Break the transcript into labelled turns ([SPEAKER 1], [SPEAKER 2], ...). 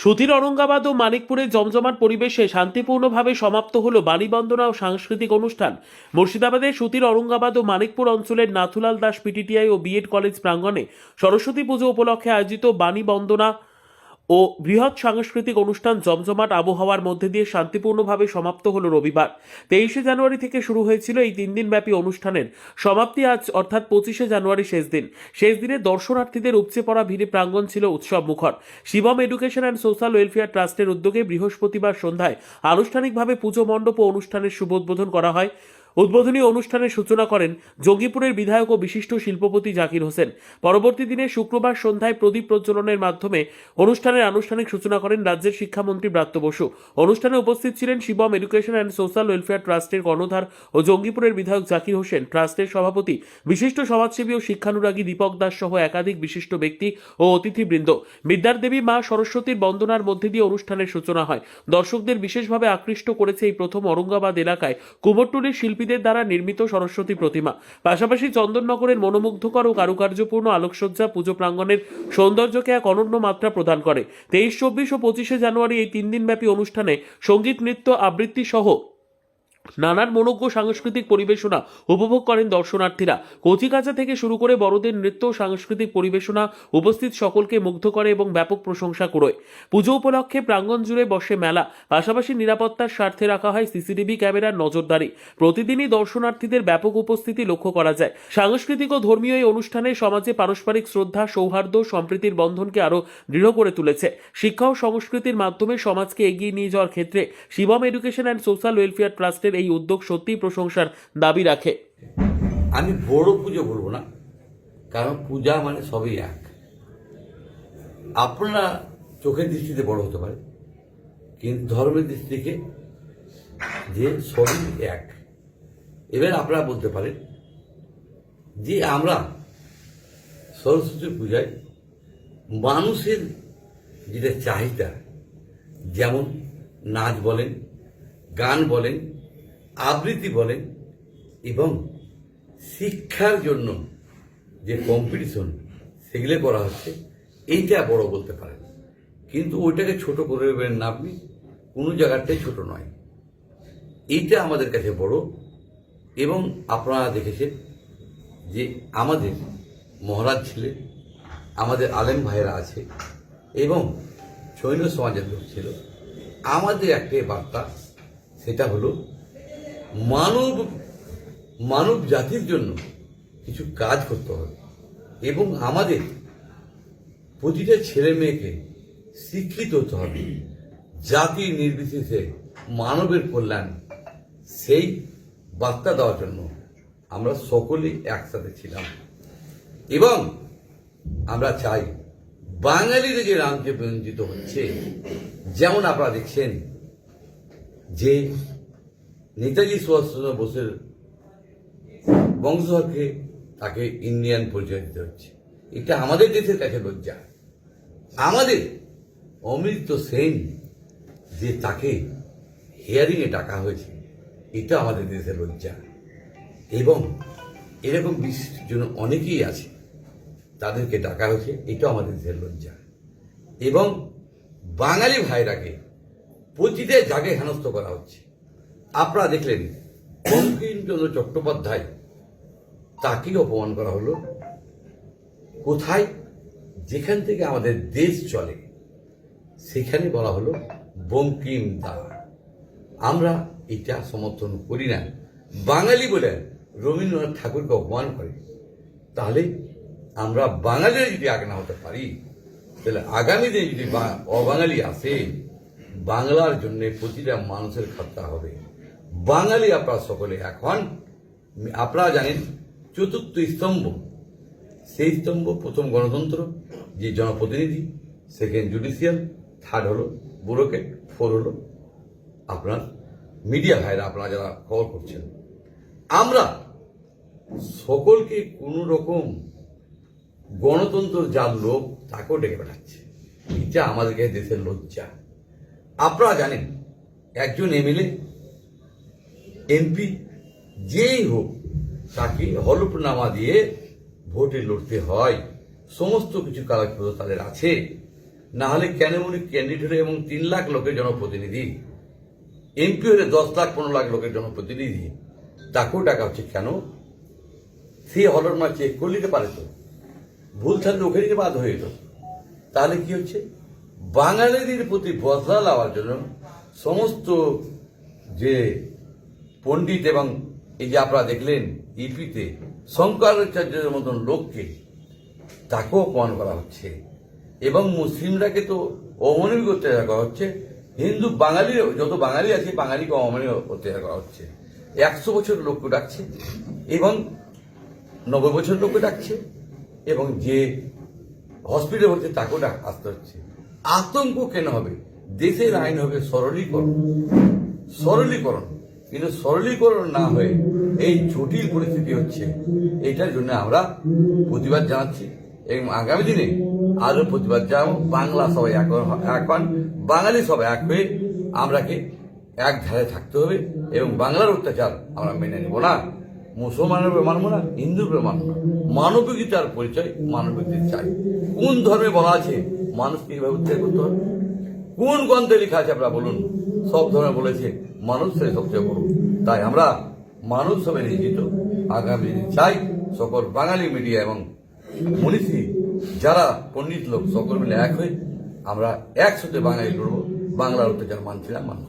[SPEAKER 1] সুধীর অরঙ্গাবাদ ও মানিকপুরে জমজমাট পরিবেশে শান্তিপূর্ণভাবে সমাপ্ত হল বাণীবন্দনা ও সাংস্কৃতিক অনুষ্ঠান। মুর্শিদাবাদে সুতির অরঙ্গাবাদ ও মানিকপুর অঞ্চলের নাথুলাল দাস পিটিটিআই ও বিএড কলেজ প্রাঙ্গণে সরস্বতী পুজো উপলক্ষে আয়োজিত বাণীবন্দনা ও বৃহৎ সাংস্কৃতিক অনুষ্ঠান জমজমাট আবহাওয়ার মধ্যে দিয়ে শান্তিপূর্ণভাবে সমাপ্ত হল রবিবার। তেইশে জানুয়ারি থেকে শুরু হয়েছিল এই তিন দিনব্যাপী অনুষ্ঠানের সমাপ্তি আজ, অর্থাৎ পঁচিশে জানুয়ারি শেষ দিন। শেষ দিনে দর্শনার্থীদের উপচে পড়া ভিড়ে প্রাঙ্গণ ছিল উৎসব মুখর। Shivam education and social welfare ট্রাস্টের উদ্যোগে বৃহস্পতিবার সন্ধ্যায় আনুষ্ঠানিকভাবে পুজো মণ্ডপ ও অনুষ্ঠানের শুভোদ্বোধন করা হয়। উদ্বোধনী অনুষ্ঠানের সূচনা করেন জঙ্গিপুরের বিধায়ক ও বিশিষ্ট শিল্পপতি জাকির হোসেন। পরবর্তী দিনে শুক্রবার সন্ধ্যায় প্রদীপ প্রজ্বলনের মাধ্যমে অনুষ্ঠানের আনুষ্ঠানিক সূচনা করেন রাজ্যের শিক্ষামন্ত্রী ব্রাত্য বসু। অনুষ্ঠানে উপস্থিত ছিলেন Shivam education and social welfare ট্রাস্টের কর্ণধার ও জঙ্গিপুরের বিধায়ক জাকির হোসেন। ট্রাস্টের সভাপতি, বিশিষ্ট সমাজসেবী ও শিক্ষানুরাগী দীপক দাস সহ একাধিক বিশিষ্ট ব্যক্তি ও অতিথিবৃন্দ। বিদ্যার দেবী মা সরস্বতীর বন্দনার মধ্যে দিয়ে অনুষ্ঠানের সূচনা হয়। দর্শকদের বিশেষভাবে আকৃষ্ট করেছে এই প্রথম অরঙ্গাবাদ এলাকায় কুমোরটুলির শিল্পীদের দ্বারা নির্মিত সরস্বতী প্রতিমা। পাশাপাশি চন্দননগরের মনোমুগ্ধকর ও কারুকার্যপূর্ণ আলোকসজ্জা পুজো প্রাঙ্গণের সৌন্দর্যকে এক অনন্য মাত্রা প্রদান করে। তেইশ, চব্বিশ ও পঁচিশে জানুয়ারি এই তিন দিনব্যাপী অনুষ্ঠানে সংগীত, নৃত্য, আবৃত্তি সহ নানান মনোজ্ঞ সাংস্কৃতিক পরিবেশনা উপভোগ করেন দর্শনার্থীরা। কচিকাচা থেকে শুরু করে বড়দের নৃত্য সাংস্কৃতিক পরিবেশনা উপস্থিত সকলকে মুগ্ধ করে এবং ব্যাপক প্রশংসা করে পুজো উপলক্ষে প্রাঙ্গণ জুড়ে বসে মেলা, পাশাপাশি নিরাপত্তার স্বার্থে রাখা হয় সিসিটিভি ক্যামেরার নজরদারি। প্রতিদিনই দর্শনার্থীদের ব্যাপক উপস্থিতি লক্ষ্য করা যায়। সাংস্কৃতিক ও ধর্মীয় এই অনুষ্ঠানে সমাজে পারস্পরিক শ্রদ্ধা, সৌহার্দ্য সম্প্রীতির বন্ধনকে আরও দৃঢ় করে তুলেছে। শিক্ষা ও সংস্কৃতির মাধ্যমে সমাজকে এগিয়ে নিয়ে যাওয়ার ক্ষেত্রে Shivam education and social welfare ট্রাস্টের এই উদ্যোগ সত্যিই প্রশংসার দাবি রাখে।
[SPEAKER 2] আমি বড় পুজো বলব না, কারণ পূজা মানে সবই এক। আপনারা চোখের দৃষ্টিতে বড় হতে পারে, কিন্তু ধর্মের দৃষ্টি থেকে যে সবই এক। এবার আপনারা বলতে পারেন যে আমরা সরস্বতী পূজায় মানুষের যেটা চাহিদা, যেমন নাচ বলেন, গান বলেন আবৃত্তি বলেন এবং শিক্ষার জন্য যে কম্পিটিশন সেগুলো করা হচ্ছে, এইটা বড় বলতে পারেন। কিন্তু ওইটাকে ছোট করে দেবেন না আপনি, কোনো জায়গাটাই ছোট নয়। এইটা আমাদের কাছে বড় এবং আপনারা দেখেছেন যে আমাদের মহারাজ ছিলেন, আমাদের আলেম ভাইয়েরা আছে এবং সৈন্য সমাজের লোক ছিল। আমাদের একটাই বার্তা, সেটা হলো মানব মানব জাতির জন্য কিছু কাজ করতে হবে। এবং আমাদের প্রতিটা ছেলে মেয়েকে শিক্ষিত হতে হবে। জাতি নির্বিশেষে মানবের কল্যাণ, সেই বার্তা দেওয়ার জন্য আমরা সকলেই একসাথে ছিলাম। এবং আমরা চাই বাঙালিরা যে রামকে বঞ্চিত হচ্ছে, যেমন আপনারা দেখছেন, যে নেতাজি সুভাষচন্দ্র বোসের বংশধরকে তাকে ইন্ডিয়ান পরিচয় দিতে হচ্ছে। এটা আমাদের দেশের কাছে লজ্জা। আমাদের অমৃত সেন যে তাকে হিয়ারিংয়ে ডাকা হয়েছে, এটা আমাদের দেশের লজ্জা। এবং এরকম বিশিষ্ট জন্য অনেকেই আছে, তাদেরকে ডাকা হয়েছে, এটাও আমাদের দেশের লজ্জা। এবং বাঙালি ভাইরাকে প্রতিটা জায়গায় হেনস্থ করা হচ্ছে। আপনারা দেখলেন, বঙ্কিমচন্দ্র চট্টোপাধ্যায় তাকেই অপমান করা হলো। কোথায়? যেখান থেকে আমাদের দেশ চলে, সেখানে বলা হলো বঙ্কিম দা। আমরা এটা সমর্থন করি না। বাঙালি বলে রবীন্দ্রনাথ ঠাকুরকে অপমান করে। তাহলে আমরা বাঙালিরা যদি আগে না হতে পারি, তাহলে আগামী দিনে যদি অবাঙালি আসে, বাংলার জন্য প্রতিটা মানুষের খাতা হবে। বাঙালি আপনারা সকলে এখন, আপনারা জানেন চতুর্থ স্তম্ভ। সেই স্তম্ভ প্রথম গণতন্ত্র, যে জনপ্রতিনিধি সেকেন্ড জুডিশিয়াল থার্ড হলো ব্যুরোক্রেট ফোর হলো আপনার মিডিয়া ভাইরা, আপনারা যারা খবর করছেন। আমরা সকলকে কোনো রকম গণতন্ত্র যার লোক তাকেও ডেকে পাঠাচ্ছে। এটা আমাদের কাছে দেশের লজ্জা। আপনারা জানেন, একজন এমএলএ এমপি যেই হোক, তাকে হলফনামা দিয়ে ভোটে লড়তে হয়। সমস্ত কিছু কাগজপত্র তাদের আছে। না হলে কেন উনি ক্যান্ডিডেট এবং তিন লাখ লোকের জনপ্রতিনিধি? এমপি হলে দশ লাখ, পনেরো লাখ লোকের জনপ্রতিনিধি। তাকেও ডাকা হচ্ছে কেন? সে হলর মা চেক করে নিতে পারে তো। ভুল থাকলে ওখানে বাদ হয়ে যেত। তাহলে কি হচ্ছে? বাঙালিদের প্রতি বদলা লাওয়ার জন্য সমস্ত যে পণ্ডিত এবং এই যে আপনারা দেখলেন ইপিতে শঙ্করাচার্যের মতন লোককে তাকেও অপমান করা হচ্ছে। এবং মুসলিমরাকে তো অমনিক অত্যাচার করা হচ্ছে। হিন্দু বাঙালি, যত বাঙালি আছে, বাঙালিকে অমনি অত্যাচার করা হচ্ছে। একশো বছর লোককে ডাকছে এবং নব্বই বছর লোককে ডাকছে এবং যে হসপিটাল হচ্ছে তাকেও ডাক আসতে হচ্ছে। আতঙ্ক কেন হবে? দেশের আইন হবে সরলীকরণ। সরলীকরণ। কিন্তু সরলীকরণ না হয়ে এই জটিল পরিস্থিতি হচ্ছে, এইটার জন্য আমরা প্রতিবাদ জানাচ্ছি। এবং আগামী দিনে আরও প্রতিবাদ জানাব। বাংলা সবাই এক হন। বাঙালি সবাই এক হয়ে আমরাকে এক ধারে থাকতে হবে এবং বাংলার অত্যাচার আমরা মেনে নেব না। মুসলমানের মানবো না, হিন্দুর মানবো না। মানবিকতার পরিচয় মানবিকদের চাই। কোন ধর্মে বলা আছে, মানুষকে এইভাবে উদ্ধার করতে হবে? কোন গ্রন্থে লেখা আছে, আপনারা বলুন। সব ধরনের বলেছে মানুষ সবচেয়ে বড়। তাই আমরা মানুষ হবে নিয়োজিত আগামী দিন চাই সকল বাঙালি মিডিয়া এবং মনীষী যারা পণ্ডিত লোক, সকল মিলে এক হয়ে আমরা একসাথে বাঙালি লড়ব। বাংলার অত্যাচার মানছি না, মানব